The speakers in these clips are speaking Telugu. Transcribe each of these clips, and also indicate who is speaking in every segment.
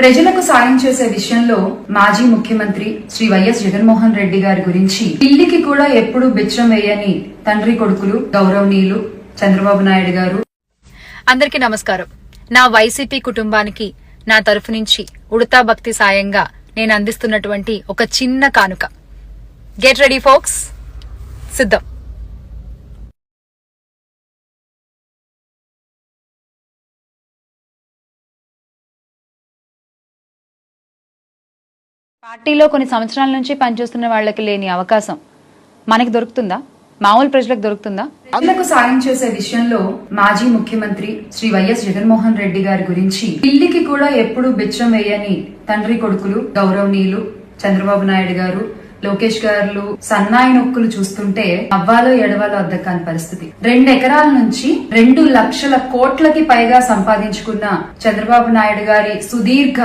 Speaker 1: ప్రజలకు సాయం చేసే విషయంలో మాజీ ముఖ్యమంత్రి శ్రీ వైఎస్ జగన్మోహన్ రెడ్డి గారి గురించి పిల్లికి కూడా ఎప్పుడూ బిచ్చం వేయని తండ్రి కొడుకులు గౌరవనీయులు చంద్రబాబు నాయుడు గారు.
Speaker 2: అందరికీ నమస్కారం. నా వైసీపీ కుటుంబానికి నా తరఫు నుంచి ఉడతా భక్తి సాయంగా నేను అందిస్తున్నటువంటి ఒక చిన్న కానుక. గెట్ రెడీ ఫోక్స్ సిద్ధం. పార్టీలో కొన్ని సంవత్సరాల నుంచి పనిచేస్తున్న వాళ్ళకి లేని అవకాశం మనకి దొరుకుతుందా? మామూలు ప్రజలకు దొరుకుతుందా?
Speaker 1: అందరికి సాయం చేసే విషయంలో మాజీ ముఖ్యమంత్రి శ్రీ వైఎస్ జగన్మోహన్ రెడ్డి గారి గురించి పిల్లికి కూడా ఎప్పుడు బిచ్చం వేయని తండ్రి కొడుకులు గౌరవనీయులు చంద్రబాబు నాయుడు గారు లోకేష్ గారు సన్నాయి నొక్కులు చూస్తుంటే అవ్వాలో ఎడవాలో అద్దకాని పరిస్థితి. రెండు ఎకరాల నుంచి రెండు లక్షల కోట్లకి పైగా సంపాదించుకున్న చంద్రబాబు నాయుడు గారి సుదీర్ఘ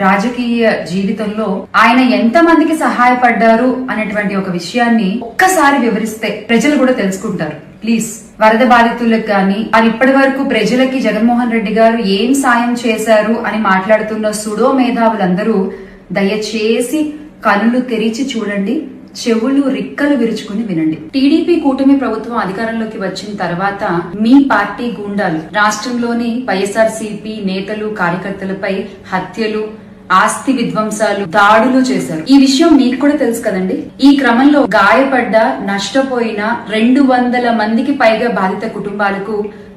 Speaker 1: రాజకీయ జీవితంలో ఆయన ఎంత మందికి సహాయపడ్డారు అనేటువంటి ఒక విషయాన్ని ఒక్కసారి వివరిస్తే ప్రజలు కూడా తెలుసుకుంటారు. ప్లీజ్. వరద బాధితులకు గాని అది ఇప్పటి వరకు ప్రజలకి జగన్మోహన్ రెడ్డి గారు ఏం సాయం చేశారు అని మాట్లాడుతున్న సుడో మేధావులందరూ దయచేసి కనులు తెరిచి చూడండి చెవులు రిక్కలు విరుచుకుని వినండి. టీడీపీ కూటమి ప్రభుత్వం అధికారంలోకి వచ్చిన తర్వాత మీ పార్టీ గూండాలు రాష్ట్రంలోని వైఎస్ఆర్సీపీ నేతలు కార్యకర్తలపై హత్యలు ఆస్తి విధ్వంసాలు దాడులు చేశారు. ఈ విషయం మీకు కూడా తెలుసు కదండి? ఈ క్రమంలో గాయపడ్డ నష్టపోయిన రెండు వందల మందికి పైగా బాధిత కుటుంబాలకు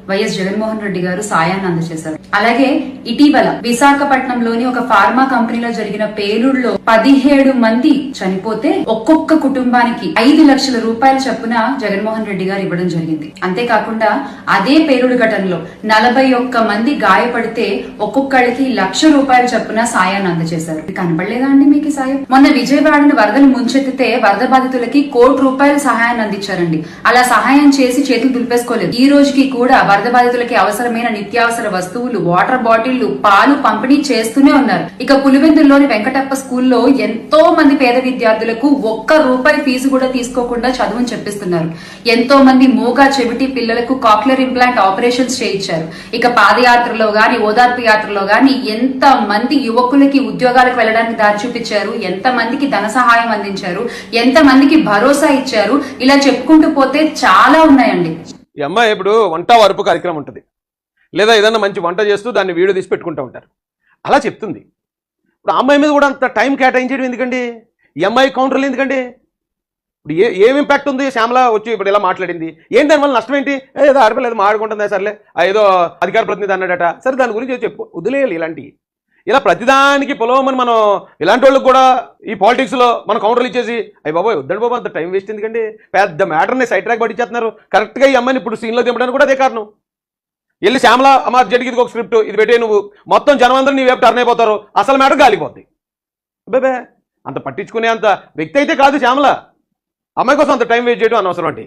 Speaker 1: వైఎస్ జగన్మోహన్ రెడ్డి గారు సాయాన్ని అందజేశారు. అలాగే ఇటీవల విశాఖపట్నంలోని ఒక ఫార్మా కంపెనీలో జరిగిన పేలుడులో పదిహేడు మంది చనిపోతే ఒక్కొక్క కుటుంబానికి ఐదు లక్షల రూపాయల చొప్పున జగన్మోహన్ రెడ్డి గారు ఇవ్వడం జరిగింది. అంతేకాకుండా అదే పేలుడు ఘటనలో నలభై ఒక్క మంది గాయపడితే ఒక్కొక్కళ్ళకి లక్ష రూపాయల చొప్పున సాయాన్ని అందజేశారు. కనపడలేదా అండి మీకు సాయం? మొన్న విజయవాడను వరదలు ముంచెత్తితే వరద బాధితులకి కోటి రూపాయల సహాయాన్ని అందించారండి. అలా సహాయం చేసి చేతులు దులిపేసుకోలేదు. ఈ రోజుకి కూడా వరద బాధితులకి అవసరమైన నిత్యావసర వస్తువులు వాటర్ బాటిళ్ళు పాలు పంపిణీ చేస్తూనే ఉన్నారు. ఇక పులివెందుల్లోని వెంకటప్ప స్కూల్లో ఎంతో మంది పేద విద్యార్థులకు ఒక్క రూపాయి ఫీజు కూడా తీసుకోకుండా చదువుని చెప్పిస్తున్నారు. ఎంతో మంది మూగా చెవిటి పిల్లలకు కాక్లర్ ఇంప్లాంట్ ఆపరేషన్స్ చేయించారు. ఇక పాదయాత్రలో గాని ఓదార్పు యాత్రలో గాని ఎంత మంది యువకులకి ఉద్యోగాలకు వెళ్ళడానికి దారి చూపించారు ఎంత మందికి ధన సహాయం అందించారు ఎంత మందికి భరోసా ఇచ్చారు ఇలా చెప్పుకుంటూ పోతే చాలా ఉన్నాయండి.
Speaker 3: ఈ అమ్మాయి ఇప్పుడు వంట వరపు కార్యక్రమం ఉంటుంది. లేదా ఏదైనా మంచి వంట చేస్తూ దాన్ని వీడియో తీసి పెట్టుకుంటూ ఉంటారు. అలా చెప్తుంది. ఇప్పుడు అమ్మాయి మీద కూడా అంత టైం కేటాయించడం ఎందుకండి? ఈ అమ్మాయి కౌంటర్లు ఎందుకండి? ఇప్పుడు ఏ ఏం ఇంపాక్ట్ ఉంది? శ్యామల వచ్చి ఇప్పుడు ఇలా మాట్లాడింది. ఏంటి దానివల్ల నష్టం ఏంటి? ఏదో ఆడపిల్ల ఏదో ఆడుకుంటుందా సర్లే ఏదో అధికార ప్రతినిధి అన్నాడట. సరే దాని గురించి చెప్పు. వదిలేయాలి ఇలాంటివి. ఇలా ప్రతిదానికి పొలవమని మనం ఇలాంటి వాళ్ళకి కూడా ఈ పాలిటిక్స్లో మనం కౌంటర్లు ఇచ్చేసి అయ్యి బాబాయ్ వద్దండి బాబు అంత టైం వేస్ట్ ఎందుకండి? పెద్ద మ్యాటర్ని సైడ్ ట్రాక్ పట్టించేస్తున్నారు కరెక్ట్గా ఈ అమ్మాయిని ఇప్పుడు సీన్లో దింపడానికి కూడా అదే కారణం. వెళ్ళి శ్యామల అమ్మ జడికి ఇది ఒక స్క్రిప్ట్ ఇది పెట్టే నువ్వు. మొత్తం జనం అందరూ నీ వైపు టర్న్ అయిపోతారు. అసలు మ్యాటర్ కాలిపోద్ది బేబే అంత పట్టించుకునే అంత వ్యక్తి అయితే కాదు శ్యామల. అమ్మాయి కోసం అంత టైం వేస్ట్ చేయడం అనవసరం అండి.